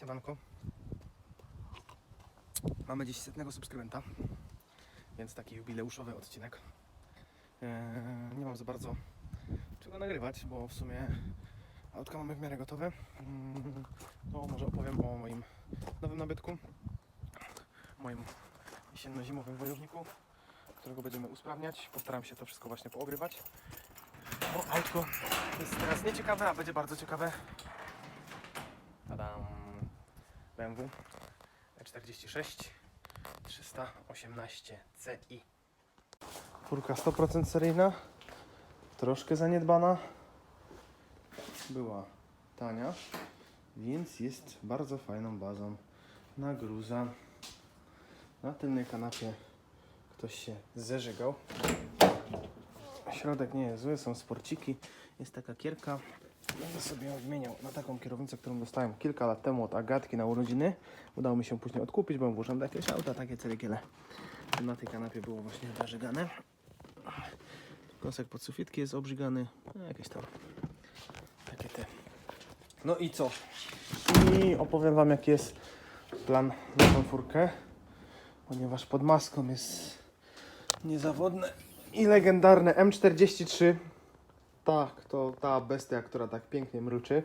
Siemanko. Mamy dziś setnego subskrybenta, więc taki jubileuszowy odcinek. Eee, nie mam za bardzo czego nagrywać, bo w sumie autka mamy w miarę gotowe. Mm, To może opowiem o moim nowym nabytku, moim jesienno-zimowym wojowniku, którego będziemy usprawniać. Postaram się to wszystko właśnie poogrywać. Bo autko jest teraz nieciekawe, a będzie bardzo ciekawe. Tadam. BMW E46 318 Ci. Furka 100% seryjna, troszkę zaniedbana. Była tania, więc jest bardzo fajną bazą na gruza. Na tylnej kanapie ktoś się zeżygał. Środek nie jest zły, są sporciki. Jest taka kierka. Będę sobie ją wymieniał na taką kierownicę, którą dostałem kilka lat temu od Agatki na urodziny. Udało mi się później odkupić, bo włożyłem do jakiegoś auta, takie ceregiele. Na tej kanapie było właśnie zażygane. Kąsek pod sufitki jest obrzygany. No, jakieś tam takie te. No i co? I opowiem Wam jaki jest plan na tą furkę. Ponieważ pod maską jest niezawodne i legendarne M43 tak, to ta bestia, która tak pięknie mruczy.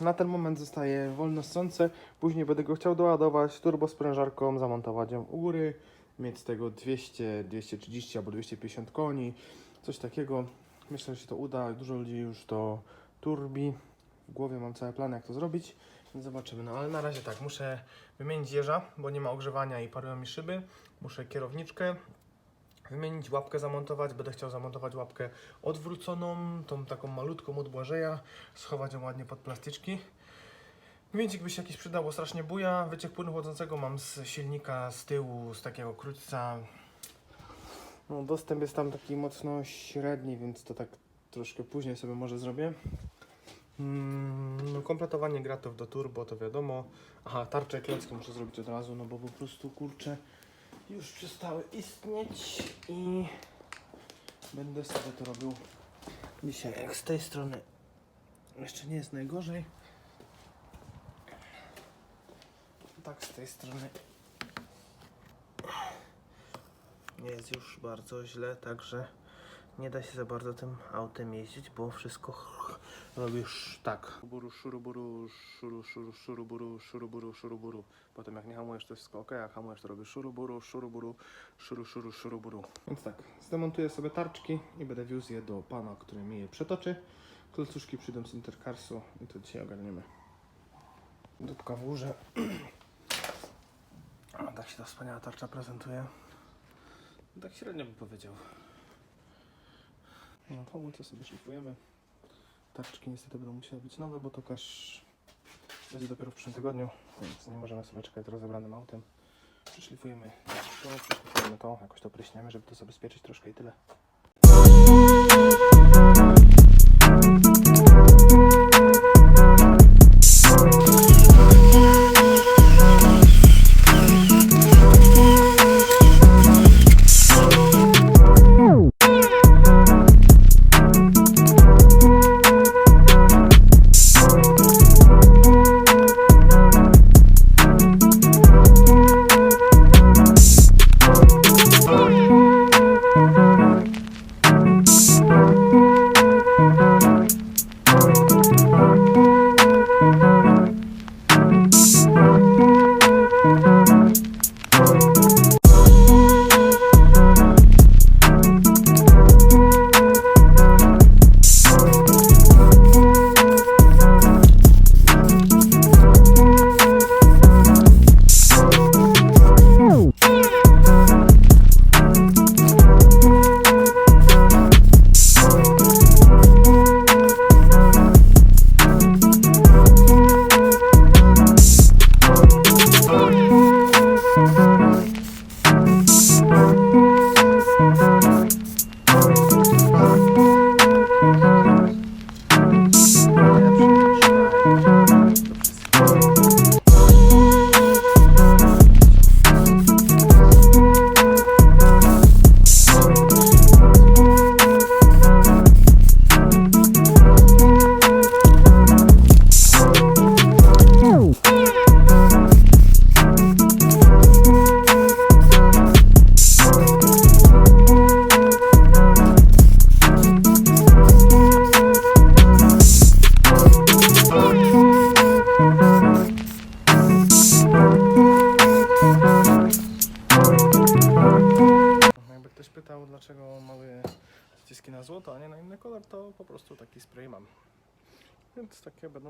Na ten moment zostaje wolno ssące. Później będę go chciał doładować turbosprężarką, zamontować ją u góry, mieć z tego 200, 230 albo 250 koni, coś takiego. Myślę, że się to uda. Dużo ludzi już to turbi. W głowie mam cały plan, jak to zrobić. Więc zobaczymy. No ale na razie tak, muszę wymienić jeża, bo nie ma ogrzewania i parują mi szyby. Muszę kierowniczkę wymienić, łapkę zamontować. Będę chciał zamontować łapkę odwróconą, tą taką malutką od Błażeja, schować ją ładnie pod plastyczki. Gwincik by się jakiś przydał, bo strasznie buja. Wyciek płynu chłodzącego mam z silnika z tyłu, z takiego krótca. No, dostęp jest tam taki mocno średni, więc to tak troszkę później sobie może zrobię. Mm, no, kompletowanie gratów do turbo, to wiadomo. Aha, tarcze klocki muszę zrobić od razu, no bo po prostu kurczę już przestały istnieć i będę sobie to robił dzisiaj. Jak z tej strony jeszcze nie jest najgorzej. Tak z tej strony nie jest już bardzo źle, także nie da się za bardzo tym autem jeździć, bo wszystko robisz tak. Szuruburu, szuruburu, szuru, szuru, szuruburu, szuruburu, szuruburu. Potem jak nie hamujesz, to wszystko ok, jak hamujesz, to robisz szuruburu, szuruburu, szuru, szuru, szuruburu. Więc tak, zdemontuję sobie tarczki i będę wiózł je do pana, który mi je przetoczy. Klocuszki przyjdą z Intercarsu i to dzisiaj ogarniemy. Dupka w górze. A, tak się ta wspaniała tarcza prezentuje. Tak średnio bym powiedział. No, hamulce sobie szlifujemy. Tarczki niestety będą musiały być nowe, bo tokarz będzie dopiero w przyszłym tygodniu, więc nie możemy sobie czekać z rozebranym autem. Przyszlifujemy to, przyszlifujemy to, jakoś to pryśniemy, żeby to zabezpieczyć troszkę i tyle.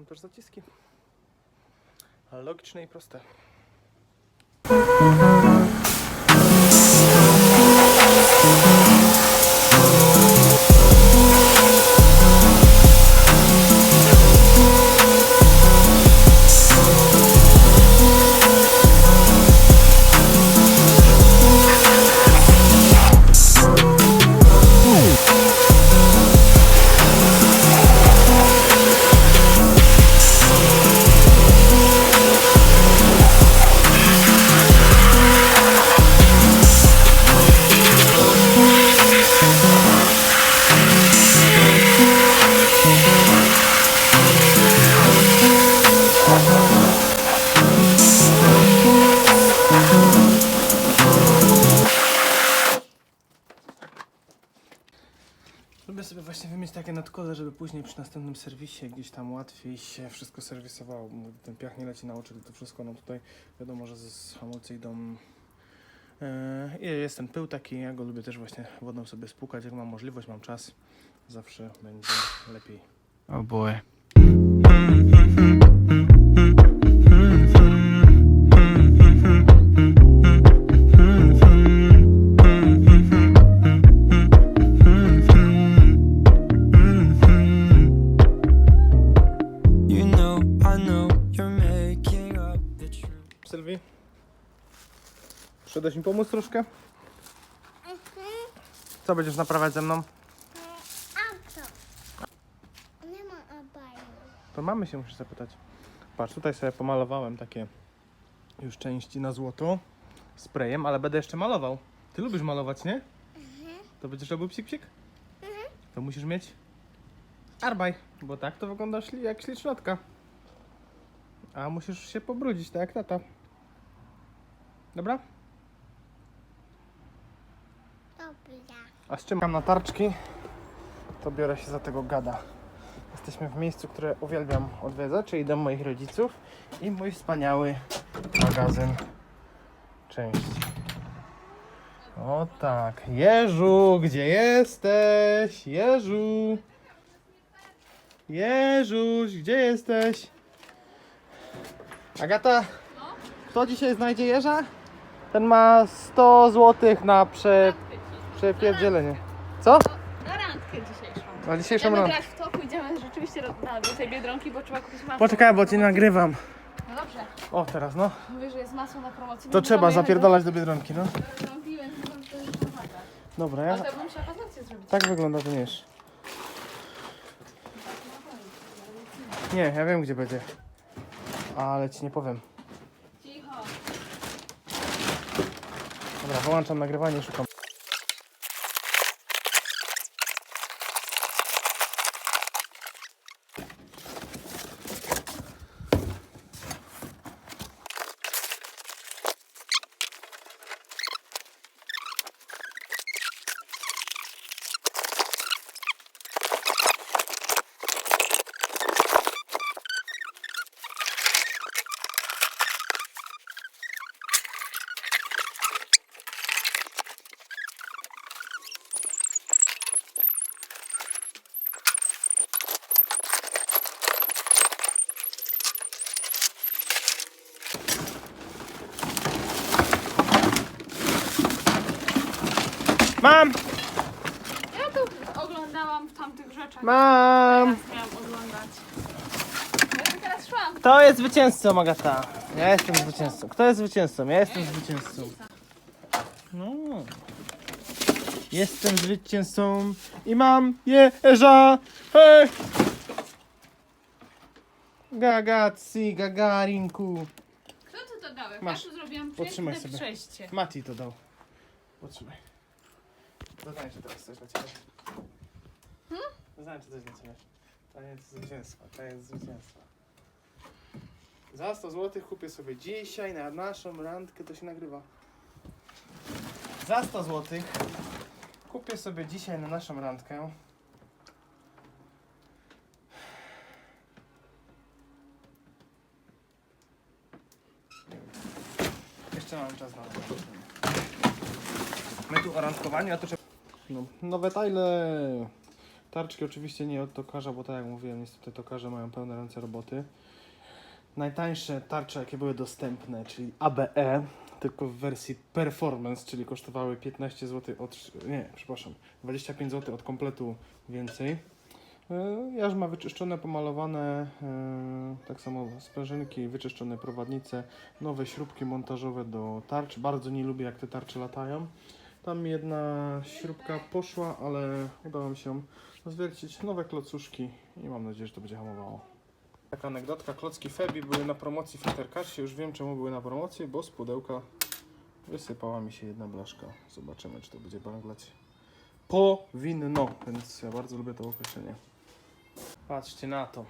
Też zaciski. Logiczne i proste. Lubię sobie właśnie wymieć takie nadkole, żeby później przy następnym serwisie gdzieś tam łatwiej się wszystko serwisowało. bo Ten piach nie leci na oczy, to wszystko no tutaj wiadomo, że z- hamulcy idą e, i jest ten pył taki, ja go lubię też właśnie wodą sobie spłukać, jak mam możliwość, mam czas, zawsze będzie lepiej. Oh boy. Pomóc troszkę? Co będziesz naprawiać ze mną? Auto. Nie ma. To mamy się musisz zapytać. Patrz, tutaj sobie pomalowałem takie już części na złoto sprayem, ale będę jeszcze malował. Ty lubisz malować, nie? To będziesz robił psik psik? To musisz mieć arbaj, bo tak to wygląda szli jak ślicznotka. A musisz się pobrudzić, tak jak tata. Dobra? Dobra. A z czym mam na tarczki, to biorę się za tego gada. Jesteśmy w miejscu, które uwielbiam odwiedzać, czyli dom moich rodziców i mój wspaniały magazyn części. O tak, Jeżu, gdzie jesteś? Jeżu! Jeżuś, gdzie jesteś? Agata, kto dzisiaj znajdzie jeża? Ten ma 100 zł na prze, przepierdzielenie. Co? Na randkę dzisiejszą. Na dzisiejszą Idziemy randkę. grać w to, pójdziemy rzeczywiście do, na, do tej Biedronki, bo trzeba kupić masło. Poczekaj, bo cię nagrywam. No dobrze, O, teraz no. mówię, że jest masło na promocji. To trzeba zapierdalać do Biedronki, no. pomaga. Dobra, Ale ja... to bym musiała paznokcie zrobić. Tak wygląda ten jeż. Nie, ja wiem gdzie będzie. Ale ci nie powiem. Cicho. Dobra, wyłączam nagrywanie i szukam. Mam! Ja to oglądałam w tamtych rzeczach. Mam! Teraz miałam oglądać. Ja tu teraz szłam. Kto jest zwycięzcą, Agata? Ja jestem zwycięzcą. Kto jest zwycięzcą? Ja jestem zwycięzcą. No. Jestem zwycięzcą i mam jeża. Hej! Gagaci, gagarinku. Kto ty to dałeś? Masz. Ja tu zrobiłam Potrzymaj piękne sobie. przejście. Mati to dał. Potrzymaj. Doznaję teraz coś dla ciebie. Hmm? Doznaję coś dla ciebie. Taniec zwycięstwa, taniec zwycięstwa. Za 100 zł kupię sobie dzisiaj na naszą randkę, to się nagrywa. Za 100 zł kupię sobie dzisiaj na naszą randkę. Jeszcze mam czas na to. My tu o randkowaniu, a to trzeba... No, nowe tajle. Tarczki oczywiście nie od tokarza, bo tak jak mówiłem, niestety tokarze mają pełne ręce roboty. Najtańsze tarcze, jakie były dostępne, czyli ABE, tylko w wersji Performance, czyli kosztowały 15 zł od... nie, przepraszam, 25 zł od kompletu więcej. E, Jarzma wyczyszczone, pomalowane, e, tak samo sprężynki, wyczyszczone prowadnice, nowe śrubki montażowe do tarcz. Bardzo nie lubię jak te tarcze latają. Tam jedna śrubka poszła, ale udało mi się zwiercić. Nowe klocuszki i mam nadzieję, że to będzie hamowało. Taka anegdotka, klocki Febi były na promocji w. Już wiem czemu były na promocji, bo z pudełka wysypała mi się jedna blaszka. Zobaczymy, czy to będzie banglać. Powinno, więc ja bardzo lubię to określenie. Patrzcie na to.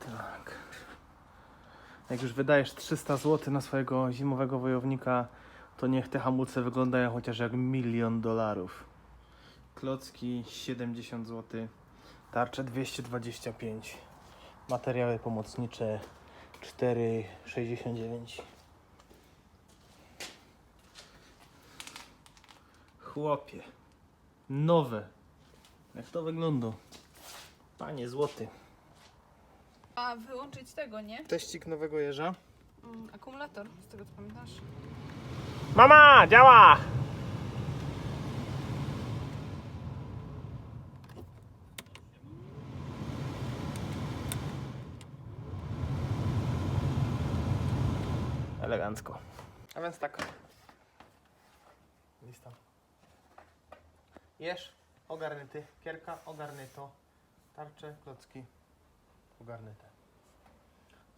Tak. Jak już wydajesz 300 zł na swojego zimowego wojownika, to niech te hamulce wyglądają chociaż jak milion dolarów. Klocki 70 zł, tarcze 225, materiały pomocnicze 4,69. Chłopie, nowe. Jak to wygląda? Panie złoty. A wyłączyć tego, nie? Teścik nowego jeża. Mm, akumulator, z tego co pamiętasz. Mama, działa! Elegancko. A więc tak. Lista. Jesz, ogarnięty. Kierka, ogarnięto. Tarcze, klocki, ogarnięte.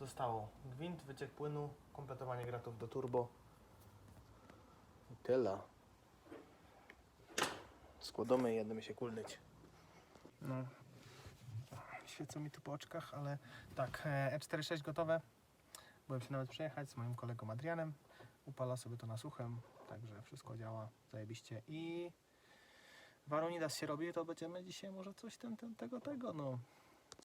Zostało gwint, wyciek płynu, kompletowanie gratów do turbo. I tyle. Składamy i jedemy się kulnyć. No. Świecą mi tu po oczkach, ale tak, e, E46 gotowe. Byłem się nawet przejechać z moim kolegą Adrianem. Upala sobie to na suchem, także wszystko działa zajebiście. I Warunidas się robi, to będziemy dzisiaj może coś ten, ten, tego, tego, no.